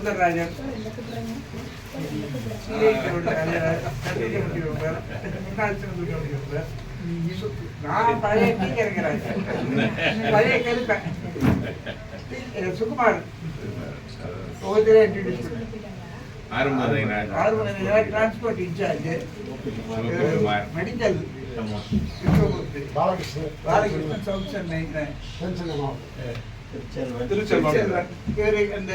சின்னத்துறை நான் பழைய டீச்சருங்கிறாங்க பழைய கருப்பேன் சுகுமார் ஒவ்வொருத்தரையும் இன்ட்ரடியூஸ் பண்ணேன் ஆறு மணி நேரம் transport incharge medical Krishnamurthy Balakrishnan south Chennai Thiruchelvan இவரு இந்த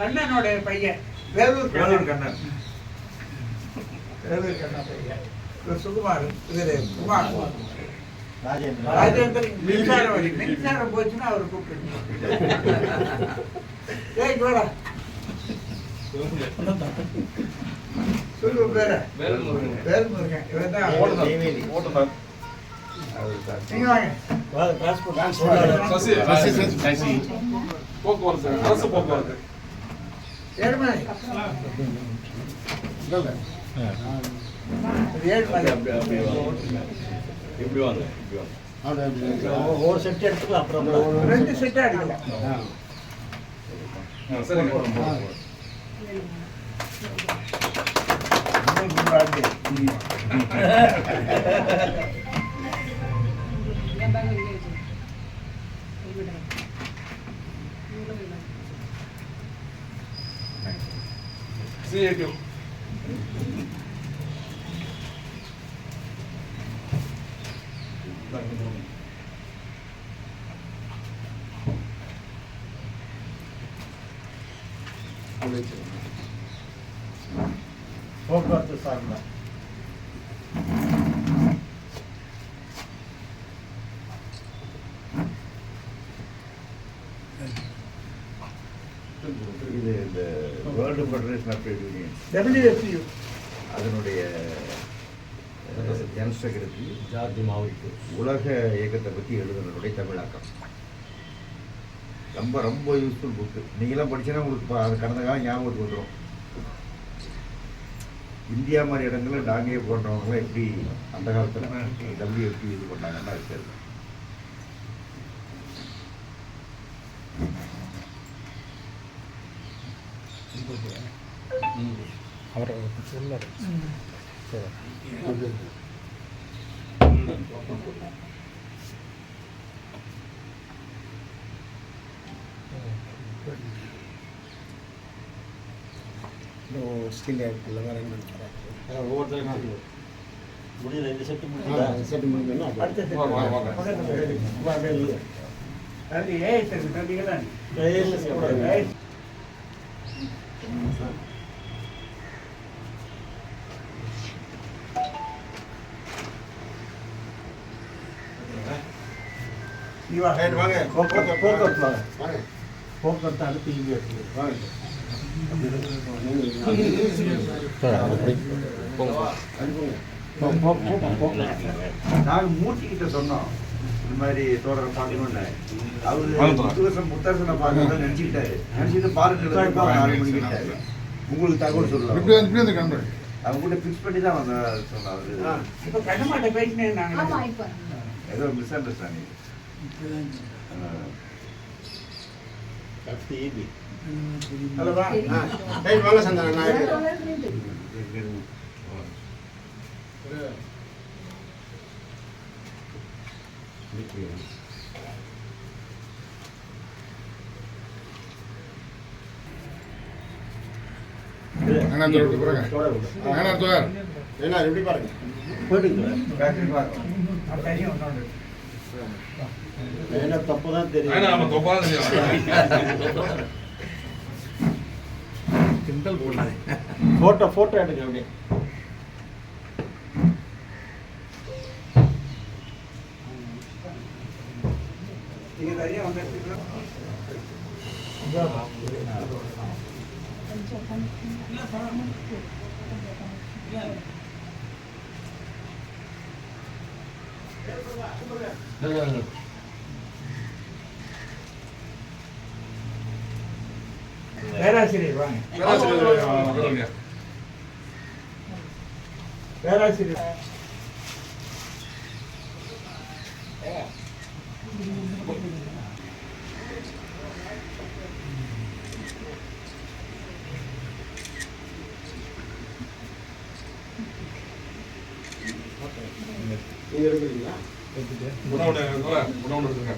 கண்ணனோட பையன். வேலூர் வேலூர் கண்ணன். வேலூர் கண்ணன் பையன். இவர் சுகுமார் இவரு குமார். ராஜேந்திரன். மின்சாரம் வழி மின்சாரம் போச்சுன்னா அவர் கூப்பிட்டு போடா சொல்லு பேர. வேல்முருகன். இவன் தான் நீங்க வாங்க. போக்குவரத்து அரசு போக்குவரத்து. ஏழுமலை ஏழுமலை ஒரு செட் எடுத்துக்கலாம் அப்புறம் ரெண்டு செட்டா அடிக்கலாம். சரிங்க Segel. Toprak da sarma. World federation of trade union WFU. அதனுடைய ஜெனரல் செக்ரட்டரி ஜார்ஜ் மாவிட்டு உலக இயக்கத்தை பற்றி எழுதுனதுடைய தமிழாக்கம். ரொம்ப ரொம்ப யூஸ்ஃபுல் புக்கு நீங்களாம் படிச்சீங்கன்னா உங்களுக்கு அது கடந்த காலம் ஞாபகத்துக்கு வந்துடும் இந்தியா மாதிரி இடங்கள்ல டாங்கே போன்றவங்களாம் எப்படி அந்த காலத்தில் டபிள்யூஎஃபி இது பண்ணாங்கன்னா அது ಅವರು ಎಲ್ಲರೂ ಸ್ಕಿಲ್ ಆಗ್ತಿಲ್ಲ ಮರ ಮಾಡ್ತಾರೆ ಸೆಟ್ಟಿಂಗ್ பக்கத்துல இருக்கு. அது ஏய் சரி தம்பிங்களா ஏய் நீ வா போக்குவரத்து போக்குவரத்து வாங்க போக்குவரத்து அடுத்து இங்கே இருக்கு நாங்கள் மூர்த்திக்கிட்ட சொன்னோம். இந்த மாதிரி தோழரை பார்க்கணும்னு. அவரு. முத்துவசம் முத்தரசனை பார்க்கணும்னு நினச்சிக்கிட்டாரு. நினச்சிட்டு பாருங்க மணிக்கிட்டாரு உங்களுக்கு தகவல் சொல்லலாம் அவங்க கூட ஃபிக்ஸ் பண்ணி தான் வந்த இப்போ ஏதோ மிஸ் அண்டர்ஸ்டாண்டிங் சந்தன ஏன்னா எப்படி பாருங்க? தப்பு தான் தெரியும். போட்டோ போட்டோ எடுங்க அப்படியே. நீங்க தனியா வந்துட்டீங்களா பேராசிரியர் வாங்க. பேராசிரியர் பேராசிரியர். நீங்கள் எடுக்கிறீங்களா குடவுன் குடவுன் எடுத்துங்க